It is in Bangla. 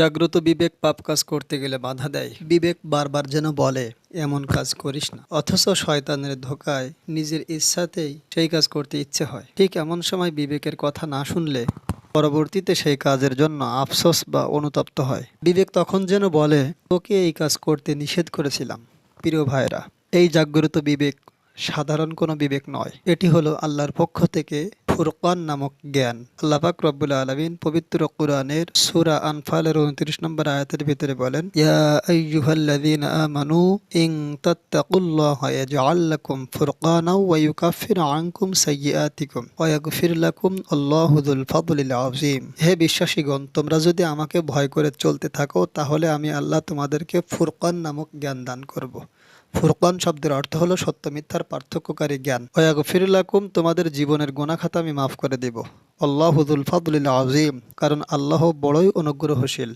জাগ্রত বিবেক পাপ কাজ করতে গেলে বাধা দেয়। বিবেক বারবার যেন বলে, এমন কাজ করিস না। অথচ শয়তানের ধোকায় নিজের ইচ্ছাতেই সেই কাজ করতে ইচ্ছে হয়। ঠিক এমন সময় বিবেকের কথা না শুনলে পরবর্তীতে সেই কাজের জন্য আফসোস বা অনুতপ্ত হয়। বিবেক তখন যেন বলে, তোকে এই কাজ করতে নিষেধ করেছিলাম। প্রিয় ভাইরা এই জাগ্রত বিবেক সাধারণ কোনো বিবেক নয়। এটি হলো আল্লাহর পক্ষ থেকে ফুরকান নামক জ্ঞান। আল্লাহ পাক রব্বুল আলমিন পবিত্র কোরআনের সুরা আনফালের উনত্রিশ নম্বর আয়াতের ভিতরে বলেন, ইয়া আমানু আযীম। হে বিশ্বাসীগণ, তোমরা যদি আমাকে ভয় করে চলতে থাকো, তাহলে আমি আল্লাহ তোমাদেরকে ফুরকান নামক জ্ঞান দান করব। ফুরকান শব্দের অর্থ হলো সত্য, মিথ্যার পার্থক্যকারী জ্ঞান। ওয়াগফিরুলাকুম তোমাদের জীবনের গোনাখাতা আমি মাফ করে দেব। আল্লাহুদুল ফাদলিল আজিম কারণ আল্লাহ বড়ই অনুগ্রহশীল।